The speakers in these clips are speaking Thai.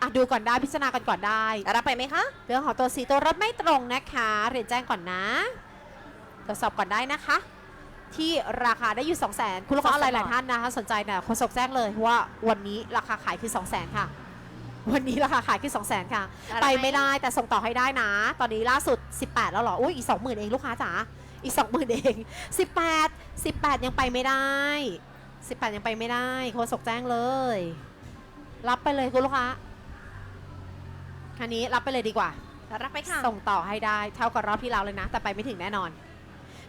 อะดูก่อนได้พิจารณากันก่อนได้ รับไปไหมคะ เรื่องของตัวสีตัวรถไม่ตรงนะคะ เรียนแจ้งก่อนนะตรวจสอบก่อนได้นะคะ ที่ราคาได้อยู่ 2 0 0 0 0 0คุณลูกค้า200,000อะไรหลายท่านนะคะ สนใจเนี่ยคนสกแจ้งเลยว่าวันนี้ราคาขายคือ 2 0 0 0 0 0ค่ะ วันนี้ราคาขายคือ 2 0 0 0 0 0ค่ะ อะไร ไปไม่ได้แต่ส่งต่อให้ได้นะ ตอนนี้ล่าสุด 18 แล้วเหรออุ้ยอีก 20,000 เองลูกค้าจ๋าอีก 20,000 เอง 18 18 ยังไปไม่ได้ 18 ยังไปไม่ได้โคศกแจ้งเลย รับไปเลยคุณลูกค้า คันนี้รับไปเลยดีกว่า รับไปค่ะส่งต่อให้ได้เท่ากับรอบที่แล้วเลยนะ แต่ไปไม่ถึงแน่นอน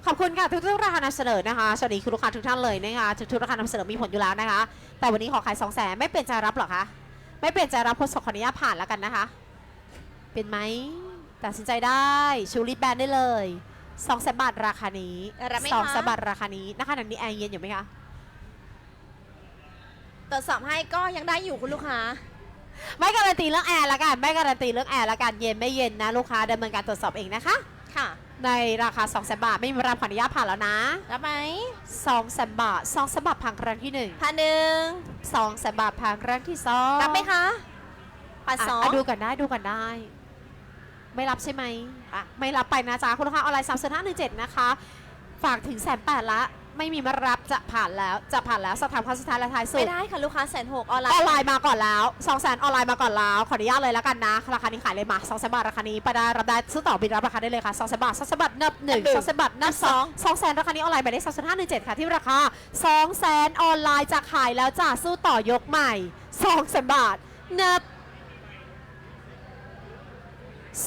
ขอบคุณค่ะทุกทุกๆราคานำเสนอนะคะสวัสดีคุณลูกค้าทุกท่านเลยนะคะทุกทุกๆราคานำเสนอมีผลอยู่แล้วนะคะ แต่วันนี้ขอขาย2 0 0แสนไม่เปลี่ยนใจรับเหรอคะไม่เปลี่ยนใจรับโพสต์ขออนุญาตผ่านแล้วกันนะคะ เป็นไหมตัดสินใจได้ชูริตแบนได้เลย2องแสนบาทราคานี้รับไหมสองคะแสนบาทราคานี้นะคะนันนี้แอร์เย็นอยู่ไหมคะตรวจสอบให้ก็ยังได้อยู่คุณลูกค้า ไม่การันตีเรื่องแอร์ละกัน ไม่การันตีเรื่องแอร์ละกัน เย็นไม่เย็นนะ ลูกค้าดำเนินการตรวจสอบเองนะคะ ค่ะ ในราคา2องแสนบาท ไม่มีรับขออนุญาตผ่านแล้วนะ รับไหมสองแสนบาทสองแสนบาทพังครั้งที่หนึ่งพันหนึ่งสองแสนบาทพังครั้งที่สองรับไหมคะพันอะสองอะดูกันได้ดูกันได้ ไม่รับใช่ไหมอะ ไม่รับไปนะจ๊ะ คุณลูกค้าออนไลน์สามสิบห้าหนึ่งเจ็ดนะคะ ฝากถึงแสนแปดละ ไม่มีมารับจะผ่านแล้วจะผ่านแล้วสอบถามครั้งสุดท้ายและท้ายสุดไม่ได้ค่ะ ลูกค้าแสนหกออนไลออนน์ไลน์มาก่อนแล้ว2 0 0 0 0 0ออนไลน์มาก่อนแล้ว ขออนุญาตเลยแล้วกันนะ ราคานี้ขายเลยมา2 0 0 0 0บาทราคานี้ไปได้รับได้ซื้อต่อบินรับราคาได้เลยค่ะ2 0 0 0 0บาท2 0 0 0บาทนับหนึ่ง2 0 0 0บาทนับสอง2 0 0 0 0ราคานี้ออนไลน์ไปได้2 5 1 7ค่ะที่ราคา2 0 0 0 0ออนไลน์จะขายแล้วจ้าสู้ต่อยกใหม่2 0 0 0บาทนับ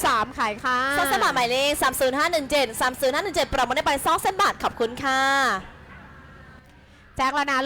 สามขายค่ะสองสมัครหมายเลขสามศูนย์ห้าหนึ่งเจ็ดสามศูนย์ห้าหนึ่งเจ็ดปรับมาได้ไปสองเส้นบาทขอบคุณค่ะ แจ้งแล้วนะ